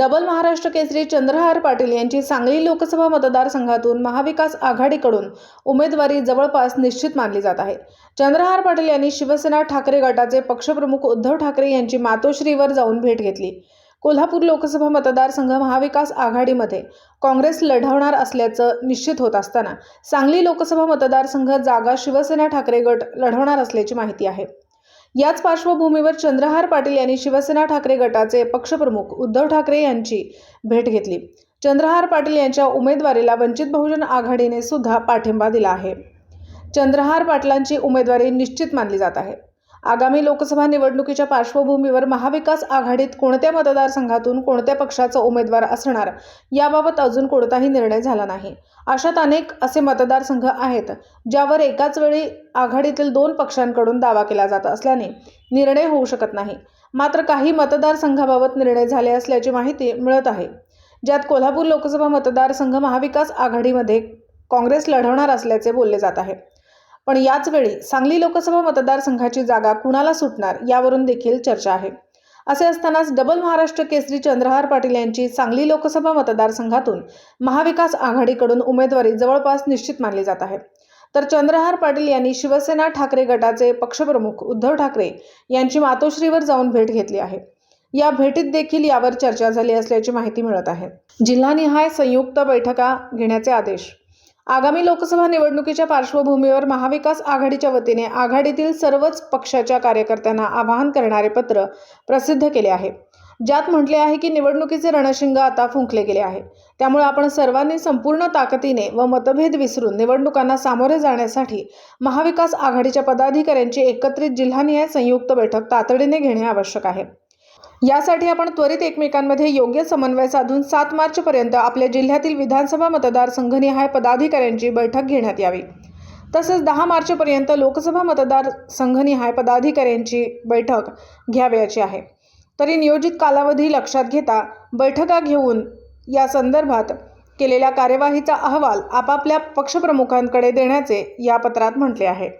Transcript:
Double Maharashtra Kesari Chandrahar Patil यांची सांगली लोकसभा मतदारसंघातून महाविकास आघाडीकडून उमेदवारी जवळपास निश्चित मानली जात आहे. चंद्रहार पाटील यांनी शिवसेना ठाकरे गटाचे पक्षप्रमुख उद्धव ठाकरे यांची मातोश्रीवर जाऊन भेट घेतली. कोल्हापूर लोकसभा मतदारसंघ महाविकास आघाडीमध्ये काँग्रेस लढवणार असल्याचं निश्चित होत असताना सांगली लोकसभा मतदारसंघ जागा शिवसेना ठाकरे गट लढवणार असल्याची माहिती आहे. याच पार्श्वभूमीवर चंद्रहार पाटील यांनी शिवसेना ठाकरे गटाचे पक्षप्रमुख उद्धव ठाकरे यांची भेट घेतली. चंद्रहार पाटील यांच्या उमेदवारीला वंचित बहुजन आघाडीने सुद्धा पाठिंबा दिला आहे. चंद्रहार पाटलांची उमेदवारी निश्चित मानली जात आहे. आगामी लोकसभा निवडणुकीच्या पार्श्वभूमीवर महाविकास आघाडीत कोणत्या मतदारसंघातून कोणत्या पक्षाचा उमेदवार असणार याबाबत अजून कोणताही निर्णय झाला नाही. अशात अनेक असे मतदारसंघ आहेत ज्यावर एकाच वेळी आघाडीतील दोन पक्षांकडून दावा केला जात असल्याने निर्णय होऊ शकत नाही. मात्र काही मतदारसंघाबाबत निर्णय झाले असल्याची माहिती मिळत आहे. ज्यात कोल्हापूर लोकसभा मतदारसंघ महाविकास आघाडीमध्ये काँग्रेस लढवणार असल्याचे बोलले जात आहे. पण याचवेळी सांगली लोकसभा मतदारसंघाची जागा कुणाला सुटणार यावरून देखील चर्चा आहे. असे असतानाच डबल महाराष्ट्र केसरी चंद्रहार पाटील यांची सांगली लोकसभा मतदारसंघातून महाविकास आघाडीकडून उमेदवारी जवळपास निश्चित मानली जात आहे. तर चंद्रहार पाटील यांनी शिवसेना ठाकरे गटाचे पक्षप्रमुख उद्धव ठाकरे यांची मातोश्रीवर जाऊन भेट घेतली आहे. या भेटीत देखील यावर चर्चा झाली असल्याची माहिती मिळत आहे. जिल्हानिहाय संयुक्त बैठका घेण्याचे आदेश आगामी लोकसभा निवडणुकीच्या पार्श्वभूमीवर महाविकास आघाडीच्या वतीने आघाडीतील सर्वच पक्षाच्या कार्यकर्त्यांना आवाहन करणारे पत्र प्रसिद्ध केले आहे. ज्यात म्हटले आहे की निवडणुकीचे रणशिंग आता फुंकले गेले आहे. त्यामुळे आपण सर्वांनी संपूर्ण ताकदीने व मतभेद विसरून निवडणुकांना सामोरे जाण्यासाठी महाविकास आघाडीच्या पदाधिकाऱ्यांची एकत्रित जिल्हानिहाय संयुक्त बैठक तातडीने घेणे आवश्यक आहे. यासाठी आपण त्वरित एकमेकांमध्ये योग्य समन्वय साधून सात मार्चपर्यंत आपल्या जिल्ह्यातील विधानसभा मतदारसंघनिहाय पदाधिकाऱ्यांची बैठक घेण्यात यावी. तसेच दहा मार्चपर्यंत लोकसभा मतदारसंघनिहाय पदाधिकाऱ्यांची बैठक घ्यावयाची आहे. तरी नियोजित कालावधी लक्षात घेता बैठका घेऊन या संदर्भात केलेल्या कार्यवाहीचा अहवाल आपापल्या पक्षप्रमुखांकडे देण्याचे या पत्रात म्हटले आहे.